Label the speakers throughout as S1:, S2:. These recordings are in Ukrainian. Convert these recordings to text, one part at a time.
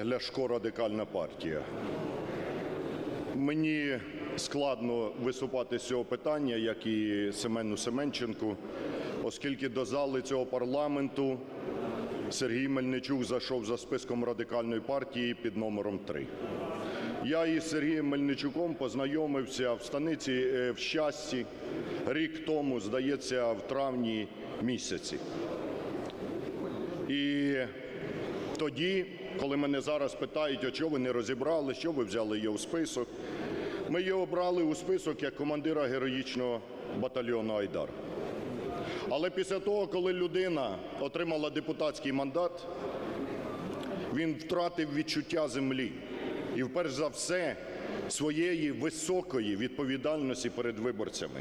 S1: Олег Ляшко, Радикальна партія. Мені складно виступати з цього питання, як і Семену Семенченку, оскільки до зали цього парламенту Сергій Мельничук зайшов за списком Радикальної партії під номером 3. Я із Сергієм Мельничуком познайомився в станиці е, в щасті рік тому, здається, в травні місяці. І тоді, коли мене зараз питають, а чого ви не розібрали, що ви взяли його в список, ми його брали у список як командира героїчного батальйону Айдар. Але після того, коли людина отримала депутатський мандат, він втратив відчуття землі. І, вперше за все, своєї високої відповідальності перед виборцями.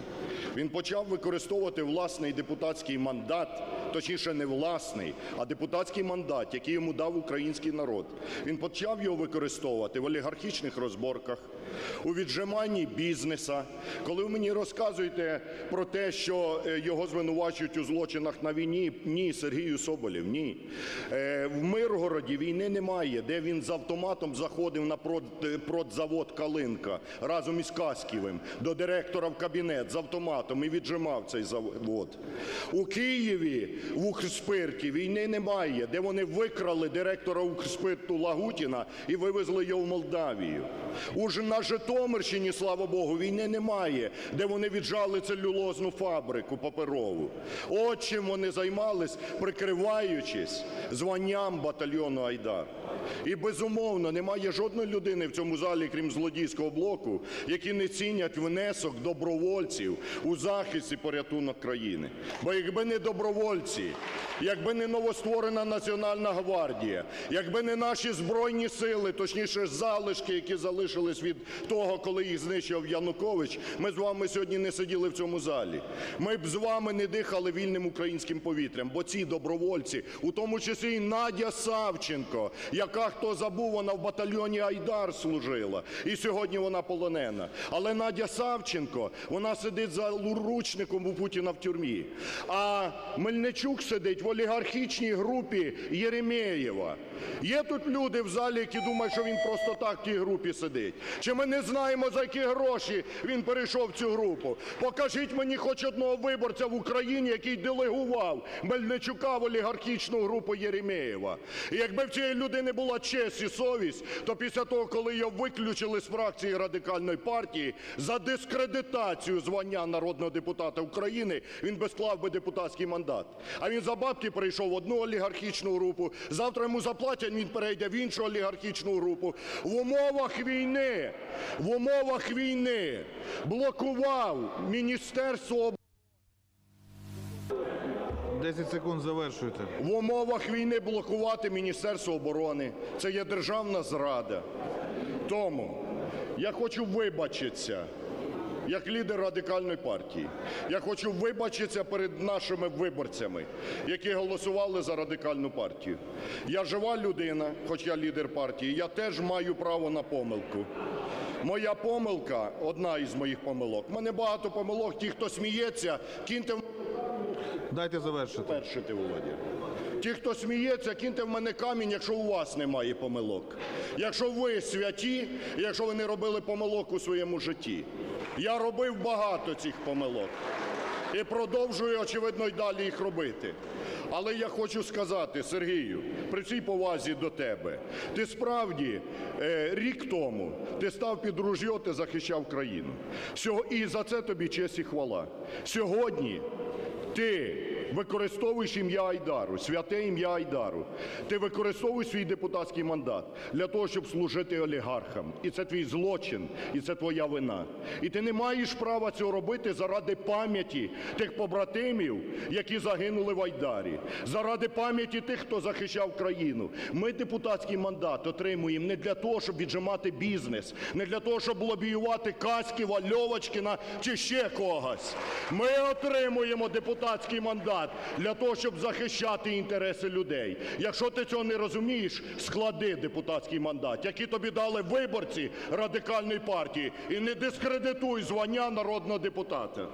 S1: Він почав використовувати власний депутатський мандат, точніше, не власний, а депутатський мандат, який йому дав український народ. Він почав його використовувати в олігархічних розборках, у віджиманні бізнеса. Коли ви мені розказуєте про те, що е, його звинувачують у злочинах на війні, ні, Сергію Соболєв, ні. Е, В Миргороді війни немає, де він з автоматом заходив на е, продзавод Калинка разом із Каськівим до директора в кабінет з автоматом і віджимав цей завод. У Києві в Укрспирті війни немає, де вони викрали директора Укрспирту Лагутіна і вивезли його в Молдавію. Уже Житомирщині, слава Богу, війни немає, де вони віджали целюлозну фабрику паперову. От чим вони займались, прикриваючись званням батальйону Айдар. І безумовно немає жодної людини в цьому залі, крім злодійського блоку, які не цінять внесок добровольців у захист і порятунок країни. Бо якби не добровольці, якби не новостворена Національна гвардія, якби не наші збройні сили, точніше залишки, які залишились від того, коли їх знищив Янукович, ми з вами сьогодні не сиділи в цьому залі. Ми б з вами не дихали вільним українським повітрям, бо ці добровольці, у тому числі і Надя Савченко, яка хто забув, вона в батальйоні Айдар служила, і сьогодні вона полонена. Але Надя Савченко, вона сидить за ручником у Путіна в тюрмі. А Мельничук сидить в олігархічній групі Єремєєва. Є тут люди в залі, які думають, що він просто так в тій групі сидить. Чи ми не знаємо, за які гроші він перейшов в цю групу? Покажіть мені хоч одного виборця в Україні, який делегував Мельничука в олігархічну групу Єремєєва. І якби в цієї людини була честь і совість, то після того, коли його виключили з фракції Радикальної партії за дискредитацію звання народного депутата України, він би склав би депутатський мандат. А він за бабки прийшов в одну олігархічну групу, завтра йому заплатять, він перейде в іншу олігархічну групу. В умовах війни, в умовах війни блокував Міністерство
S2: 10 секунд завершуйте.
S1: В умовах війни блокувати Міністерство оборони це є державна зрада. Тому я хочу вибачитися як лідер радикальної партії. Я хочу вибачитися перед нашими виборцями, які голосували за радикальну партію. Я жива людина, хоч я лідер партії, я теж маю право на помилку. Моя помилка одна із моїх помилок. У мене багато помилок. Ті, хто сміється, киньте в
S2: Дайте завершити.
S1: перше Володя. Ті, хто сміється, киньте в мене камінь, якщо у вас немає помилок. Якщо ви святі, якщо ви не робили помилок у своєму житті. Я робив багато цих помилок. І продовжую, очевидно, й далі їх робити. Але я хочу сказати, Сергію, при цій повазі до тебе, ти справді е, рік тому ти став під ружьо, ти захищав країну. І за це тобі честь і хвала. Сьогодні ти використовуєш ім'я Айдару, святе ім'я Айдару. Ти використовуєш свій депутатський мандат для того, щоб служити олігархам. І це твій злочин, і це твоя вина. І ти не маєш права цього робити заради пам'яті тих побратимів, які загинули в Айдарі, заради пам'яті тих, хто захищав країну. Ми депутатський мандат отримуємо не для того, щоб віджимати бізнес, не для того, щоб лобіювати Каськіва, Льовочкіна чи ще когось. Ми отримуємо депутатський мандат для того, щоб захищати інтереси людей. Якщо ти цього не розумієш, склади депутатський мандат, який тобі дали виборці радикальної партії, і не дискредитуй звання народного депутата.